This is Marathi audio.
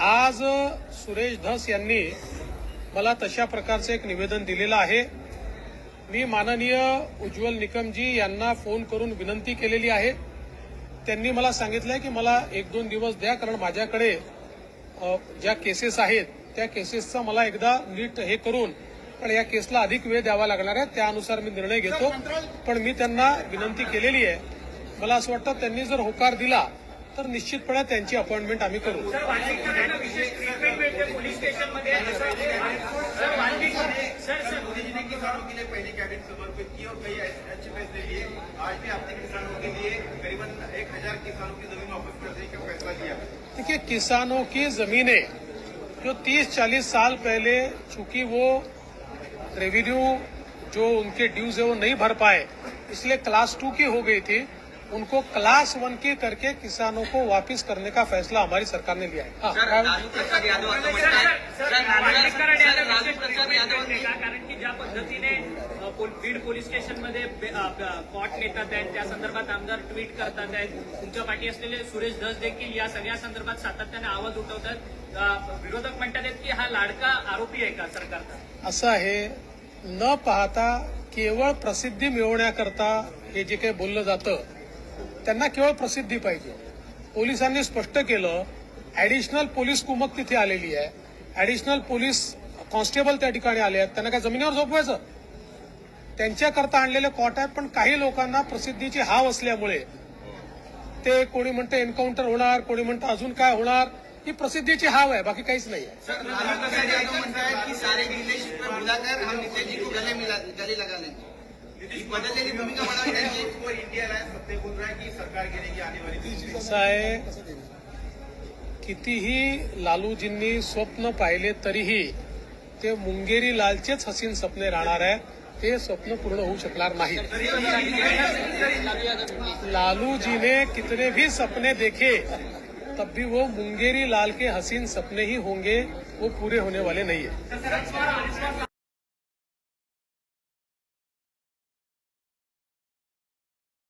आज सुरेश धस यांनी मला तशा प्रकारचं एक निवेदन दिलेलं आहे. मी माननीय उज्ज्वल निकमजी यांना फोन करून विनंती केलेली आहे. त्यांनी मला सांगितलंय की मला एक दोन दिवस द्या कारण माझ्याकडे ज्या केसेस आहेत त्या केसेसचा मला एकदा नीट हे करून या केसला अधिक वे दयावा लगना है तनुसार मैं निर्णय घतो. पी विनंती के लिए मैं जर होकार दिला तर निश्चितपणे त्यांची अपॉइंटमेंट आम्ही करू. देखिए किसानों की जमीनें जो 30-40 साल पहले चूँकि वो रेवेन्यू जो उनके ड्यूज है वो नहीं भर पाए इसलिए क्लास टू की हो गई थी। उनको क्लास वन की करके किसानों को वापस करने का फैसला हमारी सरकार ने लिया है। हाँ, कारण की ज्या पद्धतीने बीड पोलीस स्टेशनमध्ये कॉट नेतात आहेत त्या संदर्भात आमदार ट्विट करतात आहेत. तुमच्या पाठी असलेले सुरेश धस देखील या सगळ्या संदर्भात सातत्याने आवाज उठवतात विरोधक म्हणतात की हा लाडका आरोपी आहे का सरकारचा? असं आहे न पाहता केवळ प्रसिद्धी मिळवण्याकरता हे जे काही बोललं जातं त्यांना केवळ प्रसिद्धी पाहिजे. पोलिसांनी स्पष्ट केलं ऍडिशनल पोलीस कुमक तिथे आलेली आहे. ऍडिशनल पोलीस कॉन्स्टेबल त्या ठिकाणी आले आहेत. त्यांना काय जमिनीवर झोपवायचं? त्यांच्याकरता आणलेले कॉट आहेत पण काही लोकांना प्रसिद्धीची हाव असल्यामुळे. ते कोणी म्हणतं एन्काउंटर होणार कोणी म्हणतं अजून काय होणार ही प्रसिद्धीची हाव आहे बाकी काहीच नाही आहे आहे कितीही लालूजींनी स्वप्न पाहिले तरीही ते मुंगेरी लालचेच हसीन सपने राहणार आहे. ते स्वप्न पूर्ण होऊ शकणार नाही. लालू जी ने कितने भी सपने देखे, तब भी वो मुंगेरी लाल के हसीन सपने ही होंगे, वो पूरे होने वाले नहीं है।